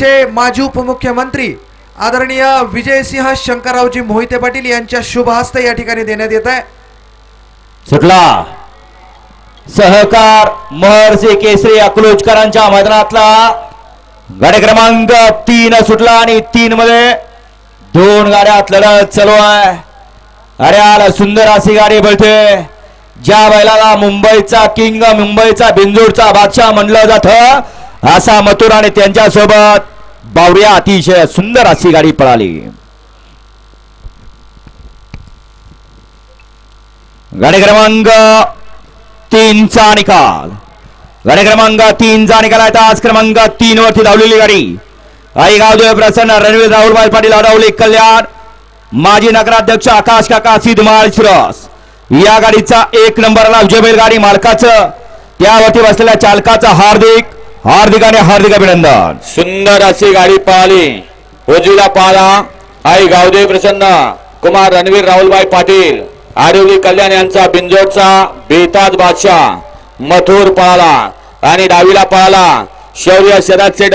चे माजी उपमुख्यमंत्री आदरणीय विजयसिंह शंकररावजी मोहिते पाटील यांच्या शुभ हस्ते या ठिकाणी देण्यात येत आहे. सुटला. सहकार महर्षी केसरी अकलोजकरांच्या मैदानातला गाडी क्रमांक तीन सुटला आणि तीन मध्ये दोन गाड्या लढत चालू आहे. अरे आला सुंदर अशी गाडी बोलते. ज्या बैलाला मुंबईचा किंग मुंबईचा बिंजूरचा बादशाह म्हणलं जात असा मथुर आणि त्यांच्यासोबत बावऱ्या अतिशय सुंदर अशी गाडी पळाली. गाडी क्रमांक तीनचा निकाल. गाडी क्रमांक तीनचा निकाल आहे. आज क्रमांक तीन वरती धावलेली गाडी. आई गावदेव प्रसन्न रणवीर राहुलभाई पाटील अडवली कल्याण माजी नगराध्यक्ष आकाश काका सिद्धमाळ शिरस. या गाडीचा एक नंबरला विजय गाडी मालकाचं त्यावरती बसलेल्या चालकाचं हार्दिक हार्दिक आणि हार्दिक अभिनंदन. सुंदर अशी गाडी पळाली उजवीला पळाला आई गावदेव प्रसन्न. कुमार रणवीर राहुलभाई पाटील. आडिवली कल्याण यांचा बिंजोडचा बेताज बादशाह. मथुर पळाला आणि डावीला पळाला शौर्य शरद सेठ